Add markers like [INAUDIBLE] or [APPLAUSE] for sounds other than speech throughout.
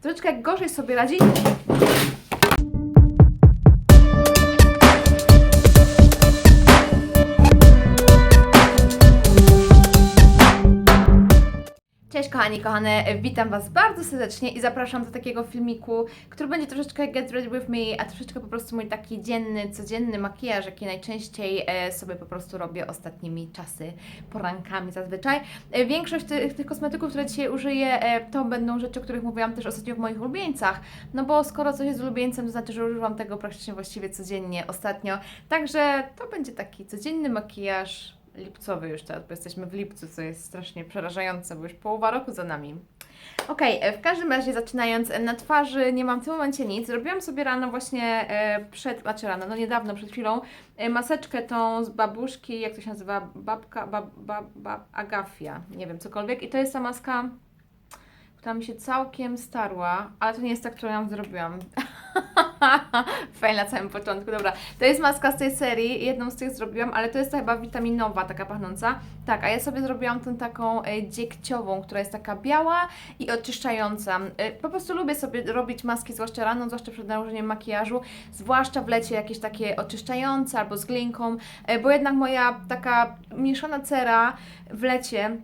troszeczkę gorzej sobie radzi. Kochani, kochane, witam Was bardzo serdecznie i zapraszam do takiego filmiku, który będzie troszeczkę get ready with me, a troszeczkę po prostu mój taki dzienny, codzienny makijaż, jaki najczęściej e, sobie po prostu robię ostatnimi czasy, porankami zazwyczaj. E, większość tych, tych kosmetyków, które dzisiaj użyję, e, to będą rzeczy, o których mówiłam też ostatnio w moich ulubieńcach, no bo skoro coś jest ulubieńcem, to znaczy, że używam tego praktycznie właściwie codziennie ostatnio, także to będzie taki codzienny makijaż, lipcowy już teraz, bo jesteśmy w lipcu, co jest strasznie przerażające, bo już połowa roku za nami. Okej, e, w każdym razie zaczynając, e, na twarzy nie mam w tym momencie nic. Zrobiłam sobie rano właśnie e, przed, znaczy rano, no niedawno, przed chwilą, maseczkę tą z babuszki, jak to się nazywa, babka, bab, bab, bab, Agafia, nie wiem, cokolwiek. I to jest ta maska, która mi się całkiem starła, ale to nie jest ta, którą ja zrobiłam. [LAUGHS] [LAUGHS] Fail na samym początku, dobra. To jest maska z tej serii, jedną z tych zrobiłam, ale to jest ta chyba witaminowa, taka pachnąca. Tak, a ja sobie zrobiłam tą taką e, dziegciową, która jest taka biała i oczyszczająca. E, po prostu lubię sobie robić maski, zwłaszcza rano, zwłaszcza przed nałożeniem makijażu, zwłaszcza w lecie jakieś takie oczyszczające albo z glinką, e, bo jednak moja taka mieszana cera w lecie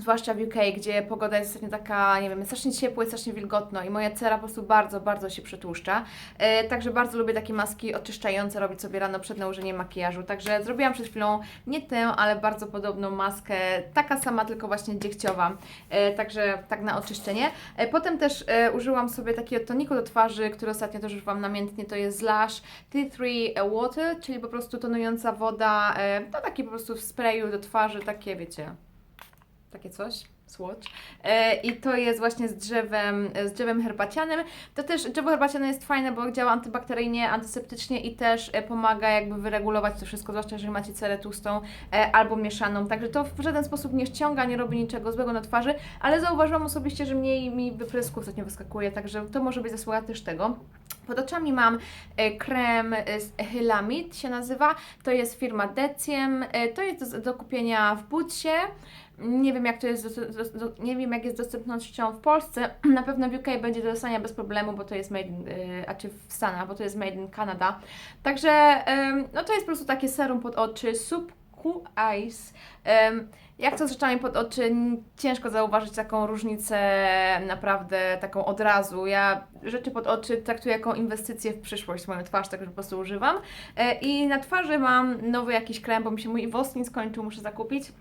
zwłaszcza w UK, gdzie pogoda jest ostatnio taka, nie wiem, strasznie ciepło, jest strasznie wilgotno i moja cera po prostu bardzo, bardzo się przetłuszcza. E, także bardzo lubię takie maski oczyszczające robić sobie rano przed nałożeniem makijażu. Także zrobiłam przed chwilą nie tę, ale bardzo podobną maskę, taka sama, tylko właśnie dziegciowa. E, także tak na oczyszczenie. E, potem też e, użyłam sobie takiego toniku do twarzy, który ostatnio też używam namiętnie, to jest Lash T3 Water, czyli po prostu tonująca woda, e, to taki po prostu w sprayu do twarzy, takie wiecie, takie coś. Swatch. E, I to jest właśnie z drzewem, z drzewem herbacianym. To też drzewo herbaciane jest fajne, bo działa antybakteryjnie, antyseptycznie i też e, pomaga jakby wyregulować to wszystko, zwłaszcza jeżeli macie cerę tłustą e, albo mieszaną. Także to w żaden sposób nie ściąga, nie robi niczego złego na twarzy, ale zauważyłam osobiście, że mniej mi wyprysków ostatnio wyskakuje, także to może być zasługa też tego. Pod oczami mam e, krem e, z Hylamid się nazywa. To jest firma Deciem. E, to jest do, kupienia w Butsie. Nie wiem, jak to jest, nie wiem, jak jest dostępnością w Polsce. [CLEARS THROAT] Na pewno w UK będzie do dostania bez problemu, bo to jest made, in, e, a czy w Stanach, bo to jest made in Canada. Także, no to jest po prostu takie serum pod oczy, Subcu Ice. Em, jak to z rzeczami pod oczy, ciężko zauważyć taką różnicę naprawdę taką od razu. Ja rzeczy pod oczy traktuję jako inwestycję w przyszłość, moją twarz, także po prostu używam. E, I na twarzy mam nowy jakiś krem, bo mi się mój wos nie skończył, muszę zakupić.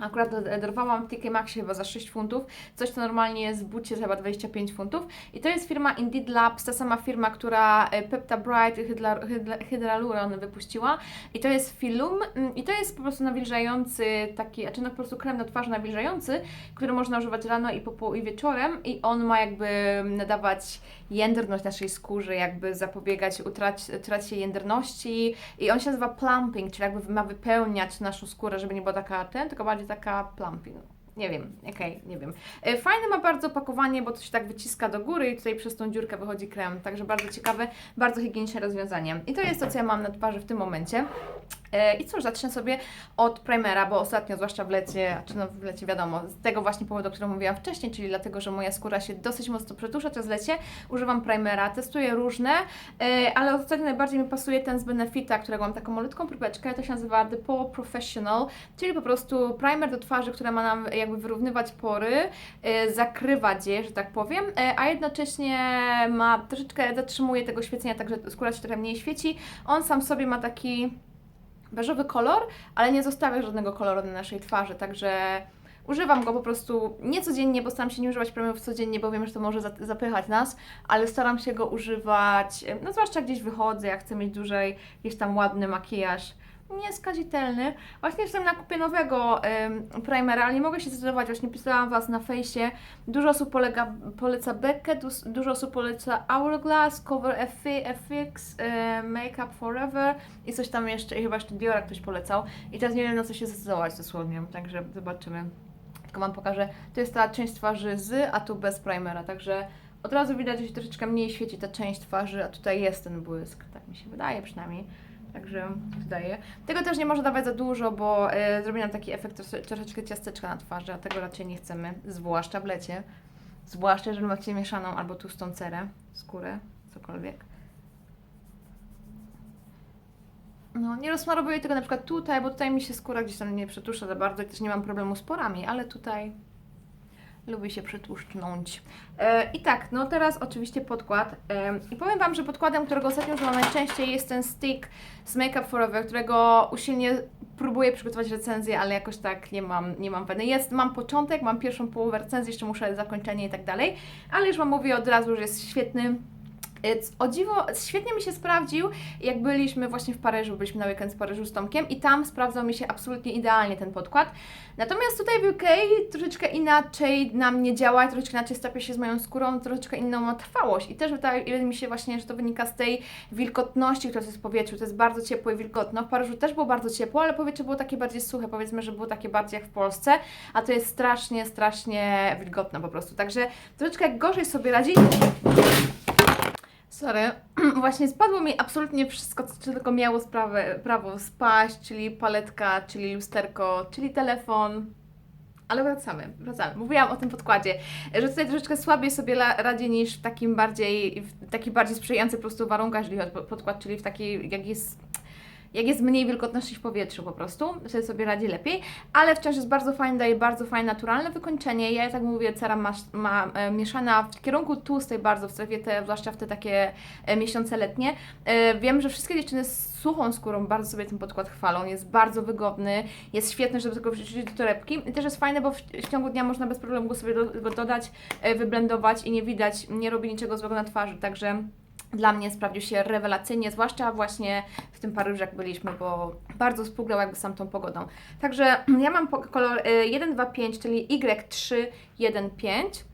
Akurat do- dorwałam w TK Maxie chyba za 6 funtów, coś co normalnie jest w bucie chyba 25 funtów. I to jest firma Indeed Labs, ta sama firma, która e, Pepta Bright i Hydra- Hydra- Hydraluron wypuściła. I to jest Filum mm, i to jest po prostu nawilżający taki, a czy no po prostu krem na twarz nawilżający, który można używać rano i po i wieczorem i on ma jakby nadawać jędrność naszej skórze, jakby zapobiegać utracie jędrności i on się nazywa plumping, czyli jakby ma wypełniać naszą skórę, żeby nie była taka ten, tylko bardziej taka plumping. Nie wiem, okej, nie wiem. E, Fajne ma bardzo opakowanie, bo to się tak wyciska do góry i tutaj przez tą dziurkę wychodzi krem, także bardzo ciekawe, bardzo higieniczne rozwiązanie. I to jest to, co ja mam na twarzy w tym momencie. E, I cóż, zacznę sobie od primera, bo ostatnio, zwłaszcza w lecie, czy no w lecie wiadomo, z tego właśnie powodu, o którym mówiłam wcześniej, czyli dlatego, że moja skóra się dosyć mocno przetusza przez lecie, używam primera, testuję różne, e, ale ostatnio najbardziej mi pasuje ten z Benefita, którego mam taką malutką próbeczkę, to się nazywa The Pore Professional, czyli po prostu primer do twarzy, który ma nam jakby wyrównywać pory, e, zakrywać je, że tak powiem, e, a jednocześnie ma troszeczkę zatrzymuje tego świecenia, także skóra się trochę mniej świeci. On sam sobie ma taki beżowy kolor, ale nie zostawia żadnego koloru na naszej twarzy, także używam go po prostu nie codziennie, bo staram się nie używać premierów codziennie, bo wiem, że to może za- zapychać nas, ale staram się go używać, em, no zwłaszcza gdzieś wychodzę, jak chcę mieć dłużej jakiś tam ładny makijaż, nieskazitelny. Właśnie jestem na kupie nowego primera, ale nie mogę się zdecydować, właśnie pisałam Was na fejsie. Dużo osób polega, poleca Beckę, dus- dużo osób poleca Hourglass, Cover FX, e, Makeup Forever i coś tam jeszcze, i chyba jeszcze Diora ktoś polecał. I teraz nie wiem na co się zdecydować dosłownie, także zobaczymy. Tylko Wam pokażę, to jest ta część twarzy z, a tu bez primera, także od razu widać, że się troszeczkę mniej świeci ta część twarzy, a tutaj jest ten błysk, tak mi się wydaje przynajmniej. Także wydaje. Tego też nie można dawać za dużo, bo e, zrobi nam taki efekt trosze- troszeczkę ciasteczka na twarzy, a tego raczej nie chcemy, zwłaszcza w lecie. Zwłaszcza, jeżeli macie mieszaną albo tłustą cerę, skórę, cokolwiek. No, nie rozsmarowuję tego na przykład tutaj, bo tutaj mi się skóra gdzieś tam nie przetusza za bardzo i też nie mam problemu z porami, ale tutaj lubi się przetłuszcznąć. E, I tak, no teraz oczywiście podkład. E, I powiem Wam, że podkładem, którego ostatnio używam najczęściej jest ten stick z Make Up Forever, którego usilnie próbuję przygotować recenzję, ale jakoś tak nie mam, nie mam weny. Jest, mam początek, mam pierwszą połowę recenzji, jeszcze muszę zakończenie i tak dalej, ale już Wam mówię od razu, że jest świetny. O dziwo, świetnie mi się sprawdził, jak byliśmy właśnie w Paryżu, byliśmy na weekend w Paryżu z Tomkiem i tam sprawdzał mi się absolutnie idealnie ten podkład. Natomiast tutaj w UK troszeczkę inaczej na mnie działa, troszeczkę inaczej stapia się z moją skórą, troszeczkę inną ma trwałość. I też wydaje mi się właśnie, że to wynika z tej wilgotności, która jest w powietrzu, to jest bardzo ciepłe i wilgotno. W Paryżu też było bardzo ciepło, ale powietrze było takie bardziej suche, powiedzmy, że było takie bardziej jak w Polsce, a to jest strasznie, strasznie wilgotno po prostu, także troszeczkę gorzej sobie radzi, Sorry, [CLEARS THROAT] właśnie spadło mi absolutnie wszystko, co tylko miało sprawę, prawo spaść, czyli paletka, czyli lusterko, czyli telefon. Ale wracamy, wracamy. Mówiłam o tym podkładzie, że tutaj troszeczkę słabiej sobie radzi niż w takim bardziej, w taki bardziej sprzyjający po prostu warunkach, jeżeli chodzi o podkład, czyli w takiej, jak jest jak jest mniej wilgotności w powietrzu po prostu, wtedy sobie radzi lepiej, ale wciąż jest bardzo fajny, daje bardzo fajne, naturalne wykończenie. Ja tak mówię, cera ma, ma e, mieszana w kierunku tłustej bardzo, w strefie te, zwłaszcza w te takie e, miesiące letnie. E, wiem, że wszystkie dziewczyny z suchą skórą bardzo sobie ten podkład chwalą, jest bardzo wygodny, jest świetny, żeby tego wrzucić do torebki i też jest fajne, bo w, w ciągu dnia można bez problemu go sobie do, go dodać, e, wyblendować i nie widać, nie robi niczego złego na twarzy, także dla mnie sprawdził się rewelacyjnie, zwłaszcza właśnie w tym Paryżu, jak byliśmy, bo bardzo współgrał jakby z tą pogodą. Także ja mam kolor y, 125, czyli Y315.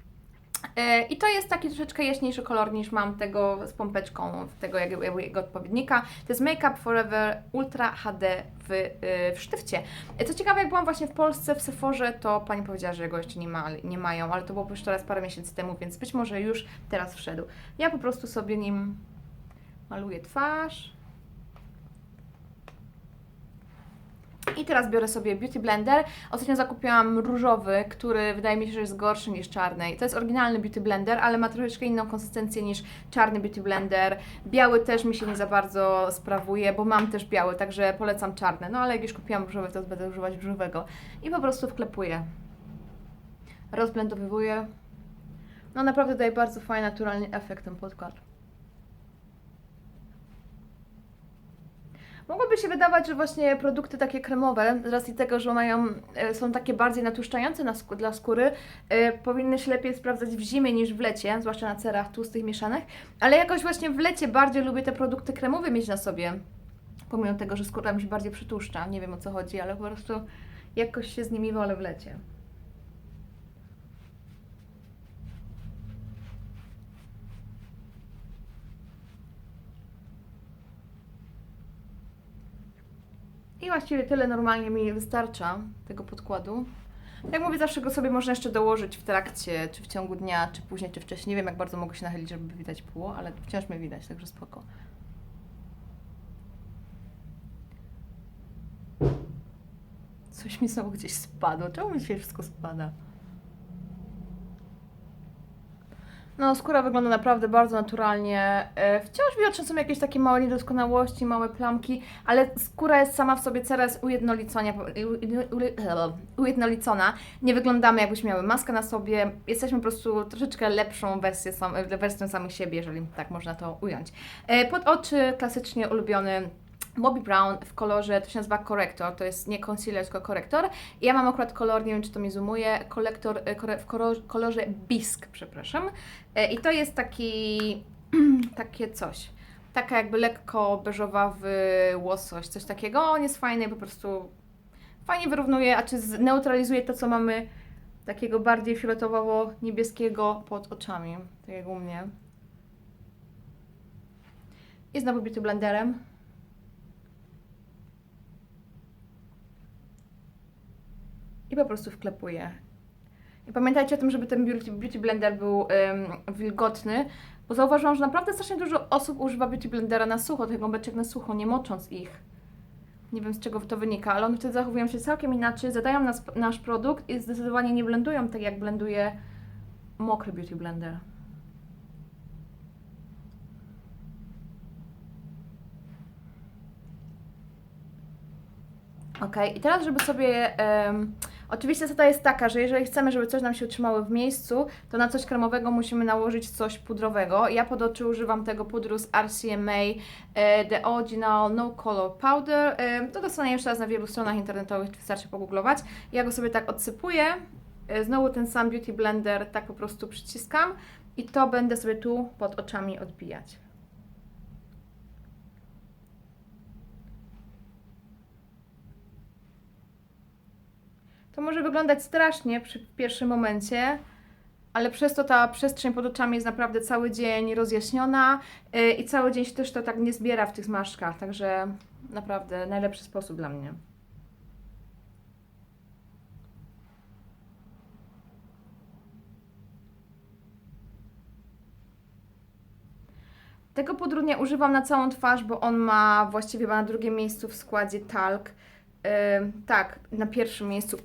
Y, I to jest taki troszeczkę jaśniejszy kolor niż mam tego z pompeczką, tego jego, jego, odpowiednika. To jest Make Up Forever Ultra HD w, y, w sztywcie. Y, Co ciekawe, jak byłam właśnie w Polsce w Sephorze, to pani powiedziała, że go jeszcze nie, ma, nie mają, ale to było już teraz parę miesięcy temu, więc być może już teraz wszedł. Ja po prostu sobie nim maluję twarz. I teraz biorę sobie Beauty Blender. Ostatnio zakupiłam różowy, który wydaje mi się, że jest gorszy niż czarny. I To jest oryginalny Beauty Blender, ale ma troszeczkę inną konsystencję niż czarny Beauty Blender. Biały też mi się nie za bardzo sprawuje, bo mam też biały, także polecam czarny. No ale jak już kupiłam różowy, to będę używać różowego. I po prostu wklepuję. Rozblendowywuję. No naprawdę daje bardzo fajny, naturalny efekt ten podkład. Mogłoby się wydawać, że właśnie produkty takie kremowe, z racji tego, że mają, e, są takie bardziej natłuszczające na skó- dla skóry, e, powinny się lepiej sprawdzać w zimie niż w lecie, zwłaszcza na cerach tłustych mieszanych, ale jakoś właśnie w lecie bardziej lubię te produkty kremowe mieć na sobie, pomimo tego, że skóra mi się bardziej przytłuszcza, nie wiem o co chodzi, ale po prostu jakoś się z nimi wolę w lecie. I właściwie tyle normalnie mi wystarcza tego podkładu. Jak mówię, zawsze go sobie można jeszcze dołożyć w trakcie, czy w ciągu dnia, czy później, czy wcześniej. Nie wiem, jak bardzo mogę się nachylić, żeby widać było, ale wciąż mnie widać, także spoko. Coś mi znowu gdzieś spadło. Czemu mi dzisiaj wszystko spada? No, skóra wygląda naprawdę bardzo naturalnie. E, Wciąż widoczne są jakieś takie małe niedoskonałości, małe plamki, ale skóra jest sama w sobie coraz ujednolicona. ujednolicona. Nie wyglądamy jakbyśmy miały maskę na sobie. Jesteśmy po prostu troszeczkę lepszą sam, wersją samych siebie, jeżeli tak można to ująć. E, Pod oczy klasycznie ulubiony Bobbi Brown w kolorze, to się nazywa korektor, to jest nie concealer, tylko korektor. Ja mam akurat kolor, nie wiem czy to mi zoomuje, kolektor e, kore- w koro- kolorze Bisk, przepraszam. E, I to jest taki, [CLEARS THROAT] takie coś. Taka jakby lekko beżowawy łosoś, coś takiego. On jest fajny po prostu fajnie wyrównuje, a czy zneutralizuje to, co mamy takiego bardziej fioletowowo-niebieskiego pod oczami, tak jak u mnie. I znowu beauty blenderem. Po prostu wklepuję. I pamiętajcie o tym, żeby ten beauty, beauty blender był ym, wilgotny, bo zauważyłam, że naprawdę strasznie dużo osób używa beauty blendera na sucho, tych gąbeczek na sucho, nie mocząc ich. Nie wiem z czego to wynika, ale one wtedy zachowują się całkiem inaczej, zadają nas, nasz produkt i zdecydowanie nie blendują tak jak blenduje mokry beauty blender. Ok, i teraz, żeby sobie. em, oczywiście zasada jest taka, że jeżeli chcemy, żeby coś nam się utrzymało w miejscu, to na coś kremowego musimy nałożyć coś pudrowego. Ja pod oczy używam tego pudru z RCMA e, The Original No Color Powder. E, to dostanie jeszcze raz na wielu stronach internetowych, wystarczy pogooglować. Ja go sobie tak odsypuję. E, znowu ten sam Beauty Blender tak po prostu przyciskam i to będę sobie tu pod oczami odbijać. To może wyglądać strasznie przy pierwszym momencie, ale przez to ta przestrzeń pod oczami jest naprawdę cały dzień rozjaśniona yy, i cały dzień się też to tak nie zbiera w tych zmarszczkach, także naprawdę najlepszy sposób dla mnie. Tego pudru nie używam na całą twarz, bo on ma właściwie na drugim miejscu w składzie talk. Ym, tak, na pierwszym miejscu.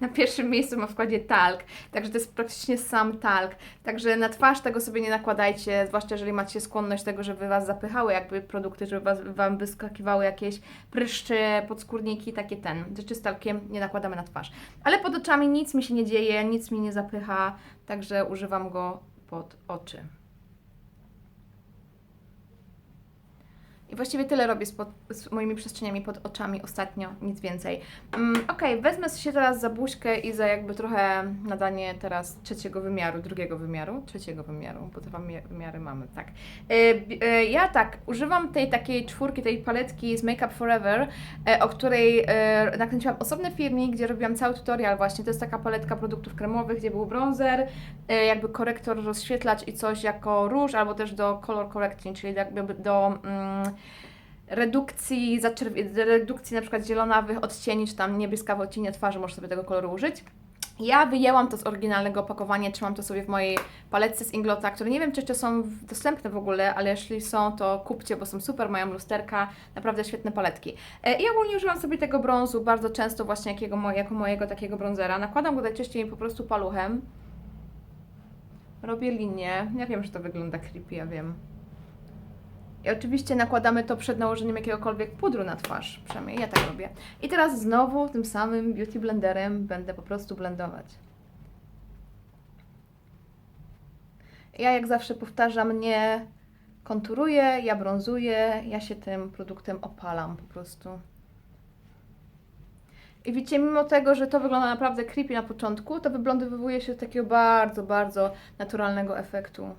Na pierwszym miejscu ma w składzie talk, także to jest praktycznie sam talk. Także na twarz tego sobie nie nakładajcie, zwłaszcza jeżeli macie skłonność tego, żeby Was zapychały jakby produkty, żeby was, Wam wyskakiwały jakieś pryszcze, podskórniki, takie ten. Rzeczy z talkiem nie nakładamy na twarz. Ale pod oczami nic mi się nie dzieje, nic mi nie zapycha, także używam go pod oczy. I właściwie tyle robię z, pod, z moimi przestrzeniami pod oczami ostatnio, nic więcej. Mm, Okej, wezmę się teraz za buźkę i za jakby trochę nadanie teraz trzeciego wymiaru, drugiego wymiaru, trzeciego wymiaru, bo dwa mi- wymiary mamy, tak. Bi- e, ja tak, używam tej takiej czwórki, tej paletki z Make Up Forever, e, o której e, nakręciłam osobny filmik, gdzie robiłam cały tutorial właśnie. To jest taka paletka produktów kremowych, gdzie był bronzer, jakby korektor, rozświetlacz i coś jako róż, albo też do color correcting, czyli jakby do mm, redukcji, redukcji na przykład zielonawych odcieni, czy tam niebieskawe odcienie twarzy, możesz sobie tego koloru użyć. Ja wyjęłam to z oryginalnego opakowania, trzymam to sobie w mojej paletce z Inglota, które nie wiem, czy jeszcze są dostępne w ogóle, ale jeśli są, to kupcie, bo są super, mają lusterka, naprawdę świetne paletki. E, I ogólnie używam sobie tego brązu bardzo często właśnie jakiego, jako mojego takiego bronzera. Nakładam go najczęściej po prostu paluchem. Robię linię. Ja wiem, że to wygląda creepy, ja wiem. I oczywiście nakładamy to przed nałożeniem jakiegokolwiek pudru na twarz. Przynajmniej ja tak robię. I teraz znowu tym samym beauty blenderem będę po prostu blendować. Ja jak zawsze powtarzam, nie konturuję, ja brązuję, ja się tym produktem opalam po prostu. I widzicie, mimo tego, że to wygląda naprawdę creepy na początku, to wyblondowywuje się do takiego bardzo, bardzo naturalnego efektu.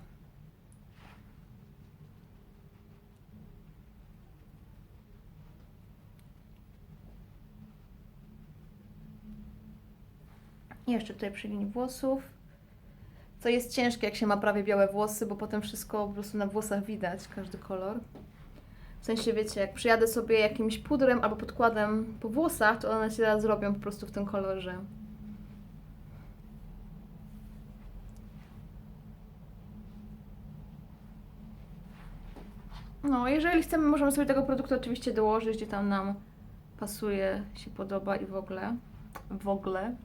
Jeszcze tutaj przy linii włosów. Co jest ciężkie, jak się ma prawie białe włosy, bo potem wszystko po prostu na włosach widać, każdy kolor. W sensie, wiecie, jak przyjadę sobie jakimś pudrem albo podkładem po włosach, to one się teraz zrobią po prostu w tym kolorze. No, jeżeli chcemy, możemy sobie tego produktu oczywiście dołożyć, gdzie tam nam pasuje, się podoba i w ogóle. W ogóle.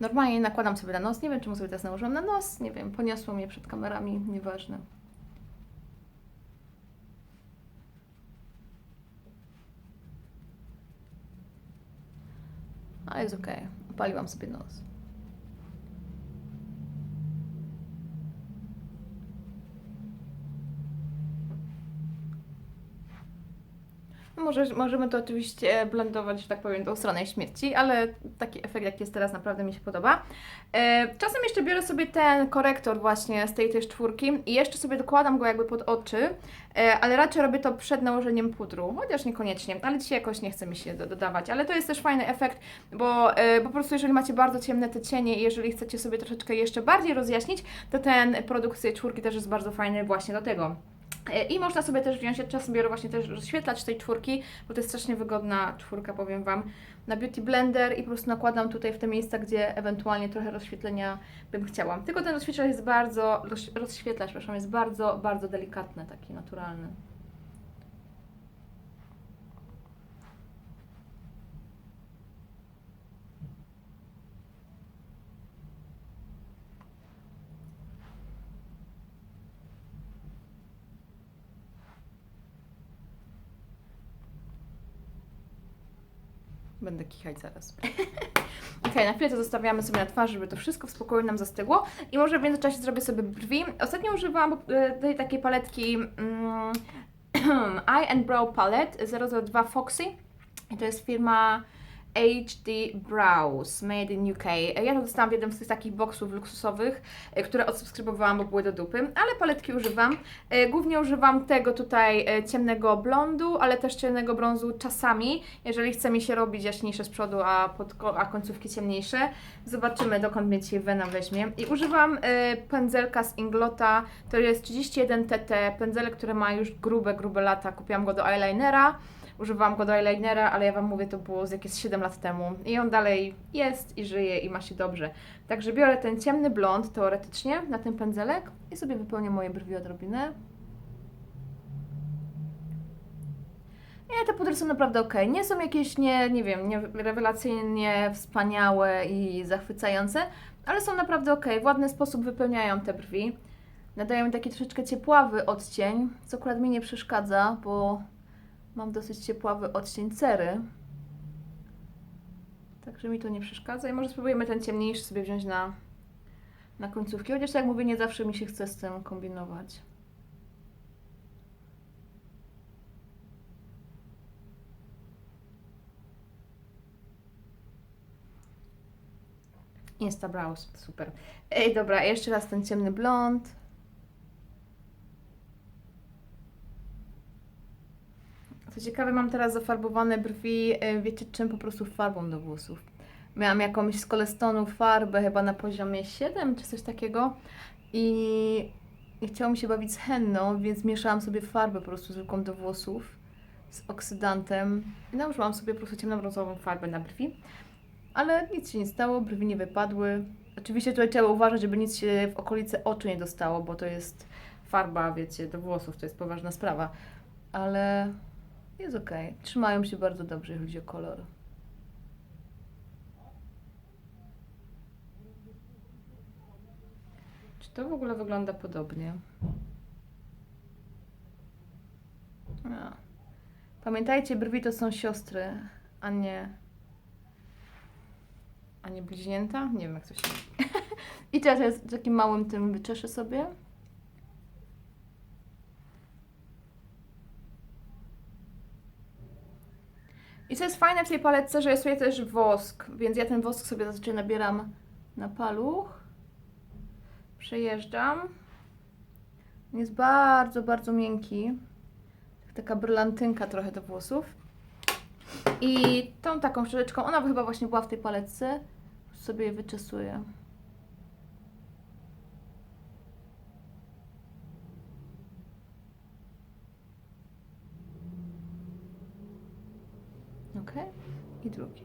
Normalnie nakładam sobie na nos. Nie wiem, czemu sobie teraz nałożyłam na nos. Nie wiem, poniosło mnie przed kamerami, nieważne. A jest okej. Opaliłam sobie nos. Może, możemy to oczywiście blendować, że tak powiem, tą stronę śmierci, ale taki efekt, jak jest teraz, naprawdę mi się podoba. E, czasem jeszcze biorę sobie ten korektor właśnie z tej też czwórki i jeszcze sobie dokładam go jakby pod oczy, e, ale raczej robię to przed nałożeniem pudru, chociaż niekoniecznie, ale dzisiaj jakoś nie chce mi się do, dodawać, ale to jest też fajny efekt, bo e, po prostu jeżeli macie bardzo ciemne te cienie i jeżeli chcecie sobie troszeczkę jeszcze bardziej rozjaśnić, to ten produkt z tej czwórki też jest bardzo fajny właśnie do tego. I można sobie też wziąć, ja czasem biorę właśnie też rozświetlacz tej czwórki, bo to jest strasznie wygodna czwórka, powiem Wam, na Beauty Blender i po prostu nakładam tutaj w te miejsca, gdzie ewentualnie trochę rozświetlenia bym chciała. Tylko ten rozświetlacz jest bardzo, roz- rozświetlacz, przepraszam, jest bardzo, bardzo delikatny, taki naturalny. Będę kichać zaraz. [LAUGHS] Okej, na chwilę to zostawiamy sobie na twarzy, żeby to wszystko w spokoju nam zastygło. I może w międzyczasie zrobię sobie brwi. Ostatnio używałam e, tej takiej paletki mm, [CLEARS THROAT] Eye and Brow Palette 002 Foxy. I to jest firma HD Brows Made in UK. Ja to dostałam w jednym z tych takich boksów luksusowych, e, które odsubskrybowałam, bo były do dupy, ale paletki używam. E, Głównie używam tego tutaj e, ciemnego blondu, ale też ciemnego brązu czasami, jeżeli chce mi się robić jaśniejsze z przodu, a, pod, a końcówki ciemniejsze. Zobaczymy, dokąd mnie dzisiaj wena weźmie. I używam pędzelka z Inglota, to jest 31 TT, pędzelek, który ma już grube, grube lata. Kupiłam go do eyelinera. Używałam go do eyelinera, ale ja Wam mówię, to było z jakieś 7 lat temu. I on dalej jest i żyje i ma się dobrze. Także biorę ten ciemny blond teoretycznie na ten pędzelek i sobie wypełnię moje brwi odrobinę. Nie, te pudry są naprawdę ok. Nie są jakieś, nie, nie wiem, nie, rewelacyjnie wspaniałe i zachwycające, ale są naprawdę ok. W ładny sposób wypełniają te brwi. Nadają mi taki troszeczkę ciepławy odcień, co akurat mi nie przeszkadza, bo mam dosyć ciepławy odcień cery. Także mi to nie przeszkadza i może spróbujemy ten ciemniejszy sobie wziąć na, na końcówki. Chociaż tak jak mówię, nie zawsze mi się chce z tym kombinować. Insta Brows, super. Ej, dobra, jeszcze raz ten ciemny blond. Co ciekawe, mam teraz zafarbowane brwi, e, wiecie czym? Po prostu farbą do włosów. Miałam jakąś z Colestonu farbę chyba na poziomie 7 czy coś takiego i, i chciało mi się bawić z henną, więc mieszałam sobie farbę po prostu zwykłą do włosów z oksydantem i nałożyłam sobie po prostu ciemnobrązową farbę na brwi. Ale nic się nie stało, brwi nie wypadły. Oczywiście tutaj trzeba uważać, żeby nic się w okolicy oczu nie dostało, bo to jest farba, wiecie, do włosów, to jest poważna sprawa. Ale jest ok. Trzymają się bardzo dobrze, jeśli chodzi o kolor. Czy to w ogóle wygląda podobnie? A. Pamiętajcie, brwi to są siostry, a nie. A nie bliźnięta? Nie wiem, jak to się. [LAUGHS] I teraz ja z takim małym tym wyczeszę sobie. I co jest fajne w tej paletce, że jest tutaj też wosk, więc ja ten wosk sobie zazwyczaj nabieram na paluch. Przejeżdżam. Jest bardzo, bardzo miękki. Taka brylantynka trochę do włosów. I tą taką szczoteczką, ona chyba właśnie była w tej paletce, sobie wyczesuję. Ok. I drugi.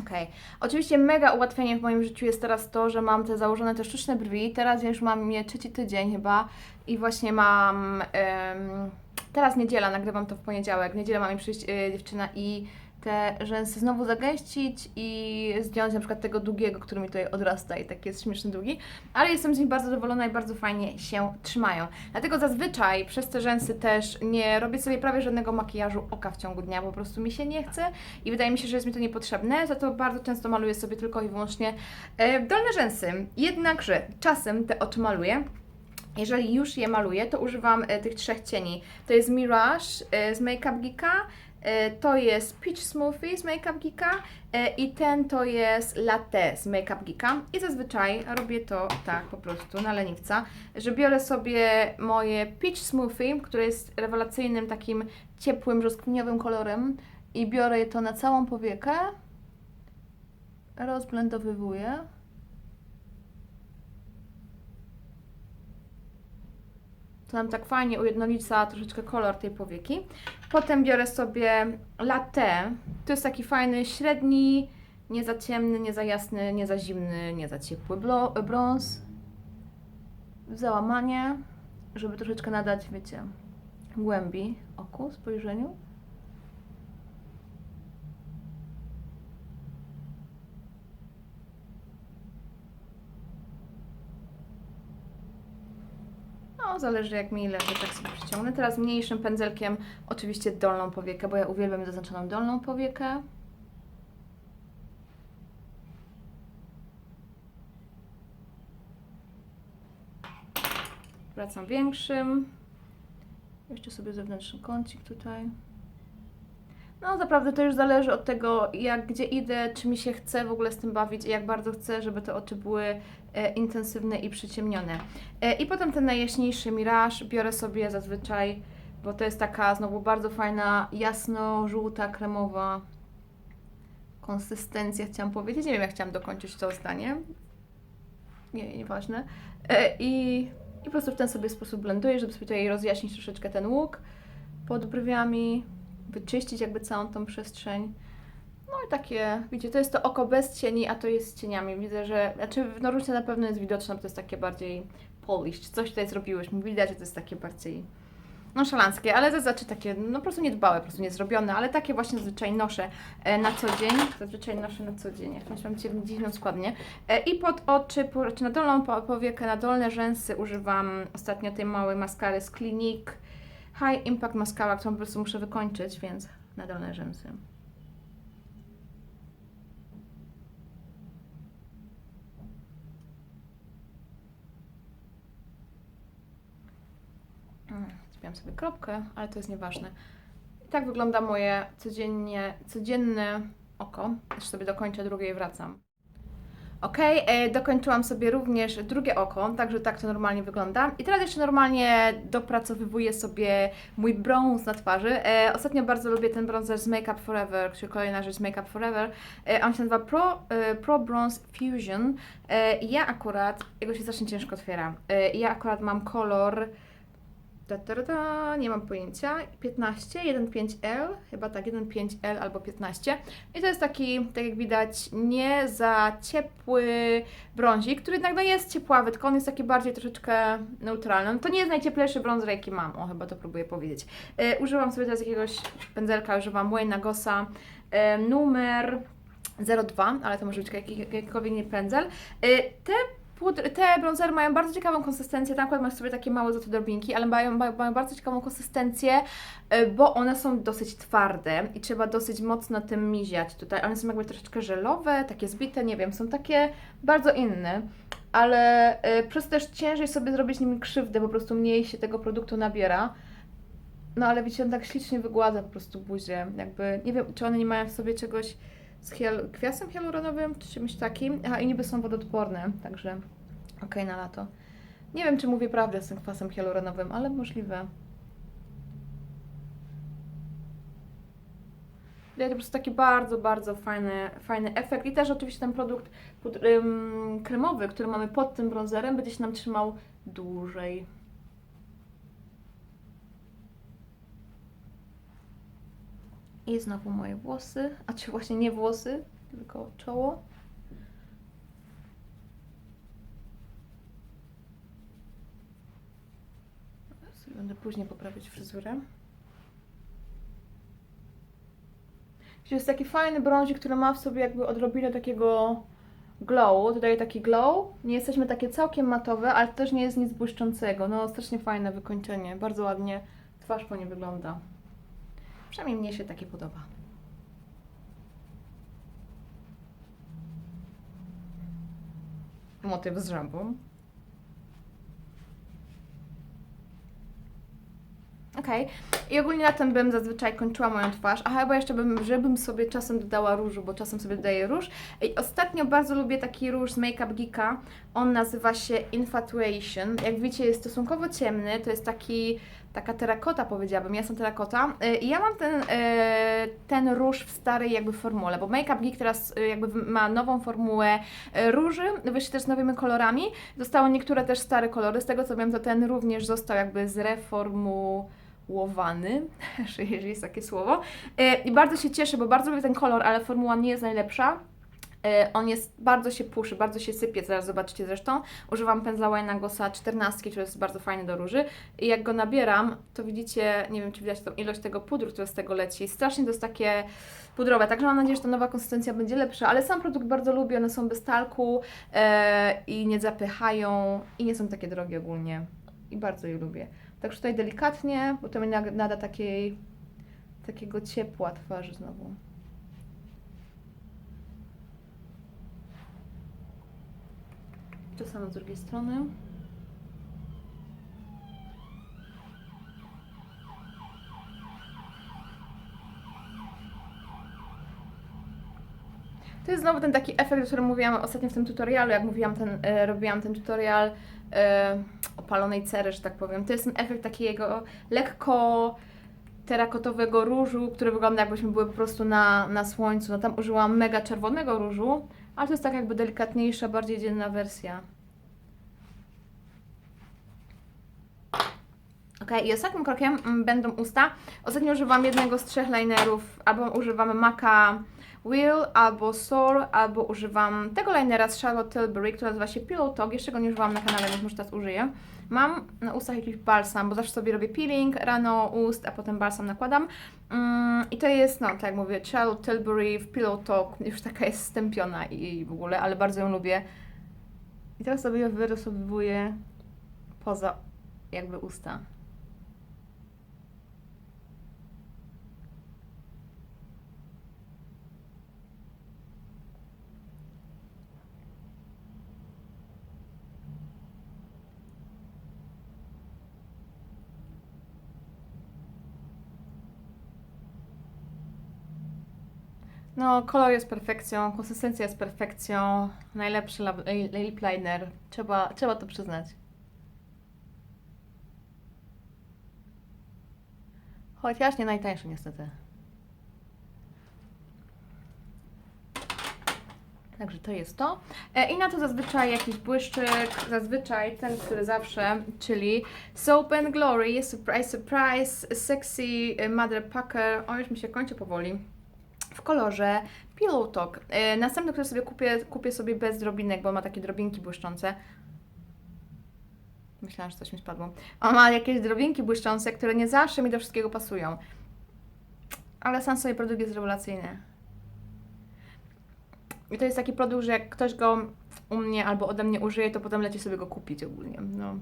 Okej. Oczywiście mega ułatwieniem w moim życiu jest teraz to, że mam te założone te sztuczne brwi. Teraz już mam je trzeci tydzień chyba i właśnie mam... em, teraz niedziela, nagrywam to w poniedziałek. W niedzielę ma mi przyjść y, dziewczyna i te rzęsy znowu zagęścić i zdjąć na przykład tego długiego, który mi tutaj odrasta i taki jest śmieszny długi, ale jestem z nich bardzo zadowolona i bardzo fajnie się trzymają. Dlatego zazwyczaj przez te rzęsy też nie robię sobie prawie żadnego makijażu oka w ciągu dnia, po prostu mi się nie chce i wydaje mi się, że jest mi to niepotrzebne, za to bardzo często maluję sobie tylko i wyłącznie e, dolne rzęsy. Jednakże czasem te oczy maluję. Jeżeli już je maluję, to używam e, tych trzech cieni. To jest Mirage e, z Makeup Geeka, to jest Peach Smoothie z Makeup Geeka e, i ten to jest Latte z Makeup Geeka. I zazwyczaj robię to tak po prostu na leniwca, że biorę sobie moje Peach Smoothie, które jest rewelacyjnym takim ciepłym, brzoskwiniowym kolorem i biorę to na całą powiekę, rozblendowywuję. Nam tak fajnie ujednolica troszeczkę kolor tej powieki. Potem biorę sobie latte. To jest taki fajny, średni, nie za ciemny, nie za jasny, nie za zimny, nie za ciepły brąz. Załamanie, żeby troszeczkę nadać, wiecie, głębi oku, spojrzeniu. No, zależy jak mi leży, tak sobie przyciągnę. Teraz mniejszym pędzelkiem oczywiście dolną powiekę, bo ja uwielbiam zaznaczoną dolną powiekę. Wracam większym. Jeszcze sobie zewnętrzny kącik tutaj. No, naprawdę to już zależy od tego, jak gdzie idę, czy mi się chce w ogóle z tym bawić i jak bardzo chcę, żeby te oczy były intensywne i przyciemnione. E, I potem ten najjaśniejszy miraż biorę sobie zazwyczaj, bo to jest taka znowu bardzo fajna, jasno-żółta, kremowa konsystencja, chciałam powiedzieć. Nie wiem, jak chciałam dokończyć to zdanie. Nie, nieważne. E, I, I po prostu w ten sobie sposób blenduję, żeby sobie tutaj rozjaśnić troszeczkę ten łuk pod brwiami, wyczyścić jakby całą tą przestrzeń. No i takie, widzicie, to jest to oko bez cieni, a to jest z cieniami. Widzę, że, znaczy w Norucie na pewno jest widoczne, bo to jest takie bardziej polished. Coś tutaj zrobiłyśmy, widać, że to jest takie bardziej nonszalanckie, ale zazwyczaj takie, no po prostu niedbałe, po prostu niezrobione, ale takie właśnie zazwyczaj noszę e, na co dzień, zazwyczaj noszę na co dzień, jakąś mam dziw- dziwną składnię. E, I pod oczy, czy na dolną po- powiekę, na dolne rzęsy używam ostatnio tej małej maskary z Clinique High Impact Mascara, którą po prostu muszę wykończyć, więc na dolne rzęsy. Zbiłam sobie kropkę, ale to jest nieważne. I tak wygląda moje codziennie, codzienne oko. Jeszcze sobie dokończę drugie i wracam. Ok, e, dokończyłam sobie również drugie oko, także tak to normalnie wygląda. I teraz jeszcze normalnie dopracowywuję sobie mój brąz na twarzy. E, ostatnio bardzo lubię ten bronzer z Make Up Forever, czyli kolejna rzecz z Make Up Forever. E, on się nazywa Pro, Pro Bronze Fusion. Ja akurat, jego się strasznie ciężko otwiera. Ja akurat mam kolor da, da, da, nie mam pojęcia. 15, 1,5L, chyba tak, 1,5L albo 15. I to jest taki, tak jak widać, nie za ciepły brązik, który jednak no jest ciepławy, tylko on jest taki bardziej troszeczkę neutralny. No To nie jest najcieplejszy brązer, jaki mam, o chyba to próbuję powiedzieć. E, używam sobie teraz jakiegoś pędzelka, używam Wayne Gossa e, numer 02, ale to może być jaki- jakikolwiek pędzel. E, te Pudr, te bronzery mają bardzo ciekawą konsystencję, tam akurat masz sobie takie małe złote drobinki, ale mają, mają, bardzo ciekawą konsystencję, y, bo one są dosyć twarde i trzeba dosyć mocno tym miziać tutaj. One są jakby troszeczkę żelowe, takie zbite, nie wiem, są takie bardzo inne, ale y, przez też ciężej sobie zrobić nimi krzywdę, po prostu mniej się tego produktu nabiera. No ale widzicie, on tak ślicznie wygładza po prostu buzię, jakby, nie wiem, czy one nie mają w sobie czegoś z hial- kwiasem hialuronowym, czy czymś takim. Aha, i niby są wodoodporne, także okej na lato. Nie wiem, czy mówię prawdę z tym kwasem hialuronowym, ale możliwe. Daje to po prostu taki bardzo, bardzo fajny, fajny efekt. I też oczywiście ten produkt ym, kremowy, który mamy pod tym bronzerem, będzie się nam trzymał dłużej. I znowu moje włosy, a czy właśnie nie włosy, tylko czoło. Będę później poprawiać fryzurę. To jest taki fajny brązik, który ma w sobie jakby odrobinę takiego glowu, dodaje taki glow. Nie jesteśmy takie całkiem matowe, ale też nie jest nic błyszczącego. No strasznie fajne wykończenie, bardzo ładnie twarz po nim wygląda. Przynajmniej mnie się takie podoba. Motyw z żabą. Okej. I ogólnie na tym bym zazwyczaj kończyła moją twarz. Aha, bo jeszcze bym, żebym sobie czasem dodała różu, bo czasem sobie dodaję róż. I ostatnio bardzo lubię taki róż z Make Up Geeka. On nazywa się Infatuation. Jak widzicie, jest stosunkowo ciemny. To jest taki, taka terakota, powiedziałabym. Jasna terakota. Y, I ja mam ten, y, ten róż w starej jakby formule, bo Make Up Geek teraz y, jakby ma nową formułę róży. Wyszli też z nowymi kolorami. Zostały niektóre też stare kolory. Z tego co wiem, to ten również został jakby zreformułowany, [LAUGHS] jeżeli jest takie słowo. E, I bardzo się cieszę, bo bardzo lubię ten kolor, ale formuła nie jest najlepsza. E, On jest, bardzo się puszy, bardzo się sypie, zaraz zobaczycie zresztą. Używam pędzla Wayne'a Gossa 14, który jest bardzo fajny do róży. I jak go nabieram, to widzicie, nie wiem czy widać tą ilość tego pudru, które z tego leci. Strasznie to jest takie pudrowe, także mam nadzieję, że ta nowa konsystencja będzie lepsza, ale sam produkt bardzo lubię, one są bez talku e, i nie zapychają i nie są takie drogie ogólnie. i bardzo je lubię. Także tutaj delikatnie, bo to mi nada takiej, takiego ciepła twarzy znowu. To samo z drugiej strony. To jest znowu ten taki efekt, o którym mówiłam ostatnio w tym tutorialu, jak mówiłam, ten, e, robiłam ten tutorial e, opalonej cery, że tak powiem. To jest ten efekt takiego lekko terakotowego różu, który wygląda jakbyśmy były po prostu na, na słońcu. No tam użyłam mega czerwonego różu, ale to jest tak jakby delikatniejsza, bardziej dzienna wersja. Ok, i ostatnim krokiem mm, będą usta. Ostatnio używam jednego z trzech linerów, albo używam Maca Will, albo Soar, albo używam tego linera z Charlotte Tilbury, który nazywa się Pillow Talk. Jeszcze go nie używam na kanale, więc może teraz użyję. Mam na ustach jakiś balsam, bo zawsze sobie robię peeling rano ust, a potem balsam nakładam. Mm, I to jest, no tak jak mówię, Charlotte Tilbury w Pillow Talk. Już taka jest stępiona i w ogóle, ale bardzo ją lubię. I teraz sobie wyrysowuję poza jakby usta. No, kolor jest perfekcją, konsystencja jest perfekcją, najlepszy lip liner, trzeba, trzeba to przyznać. Chociaż nie najtańszy niestety. Także to jest to. E, I na to zazwyczaj jakiś błyszczyk, zazwyczaj ten, który zawsze, czyli Soap and Glory, Surprise Surprise, Sexy e, Mother Packer, o już mi się kończy powoli w kolorze Pillow Talk. Yy, następny, który sobie kupię, kupię sobie bez drobinek, bo ma takie drobinki błyszczące. Myślałam, że coś mi spadło. On ma jakieś drobinki błyszczące, które nie zawsze mi do wszystkiego pasują. Ale sam sobie produkt jest rewelacyjny. I to jest taki produkt, że jak ktoś go u mnie albo ode mnie użyje, to potem leci sobie go kupić ogólnie. No.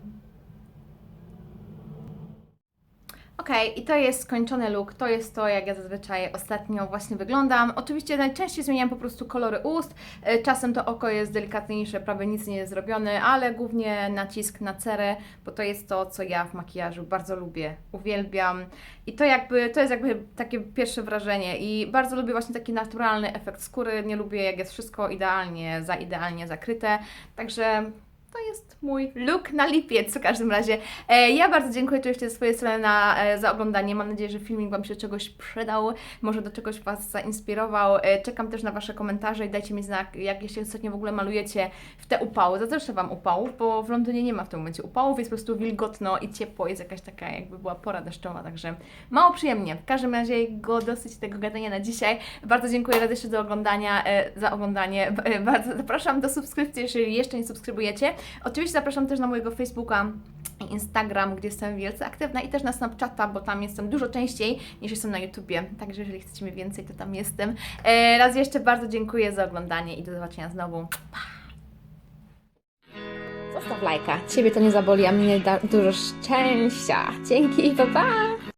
Okej, i to jest skończony look. To jest to, jak ja zazwyczaj ostatnio właśnie wyglądam. Oczywiście najczęściej zmieniam po prostu kolory ust. E, Czasem to oko jest delikatniejsze, prawie nic nie jest zrobione, ale głównie nacisk na cerę, bo to jest to, co ja w makijażu bardzo lubię, uwielbiam. I to jakby, to jest jakby takie pierwsze wrażenie i bardzo lubię właśnie taki naturalny efekt skóry. Nie lubię, jak jest wszystko idealnie, za idealnie zakryte. Także to jest mój look na lipiec w każdym razie. E, ja bardzo dziękuję oczywiście ze swojej strony na, e, za oglądanie. Mam nadzieję, że filmik Wam się czegoś przydał, może do czegoś Was zainspirował. E, czekam też na Wasze komentarze i dajcie mi znak, jak się ostatnio w ogóle malujecie w te upały. Zazdroszczę Wam upałów, bo w Londynie nie ma w tym momencie upałów, jest po prostu wilgotno i ciepło, jest jakaś taka jakby była pora deszczowa, także mało przyjemnie. W każdym razie go dosyć tego gadania na dzisiaj. Bardzo dziękuję raz jeszcze do oglądania, e, za oglądanie. E, bardzo zapraszam do subskrypcji, jeżeli jeszcze nie subskrybujecie. Oczywiście zapraszam też na mojego Facebooka Instagram, gdzie jestem wielce aktywna i też na Snapchata, bo tam jestem dużo częściej niż jestem na YouTubie. Także jeżeli chcecie mnie więcej, to tam jestem. E, raz jeszcze bardzo dziękuję za oglądanie i do zobaczenia znowu. Pa! Zostaw lajka. Ciebie to nie zaboli, a mnie da dużo szczęścia. Dzięki, pa pa!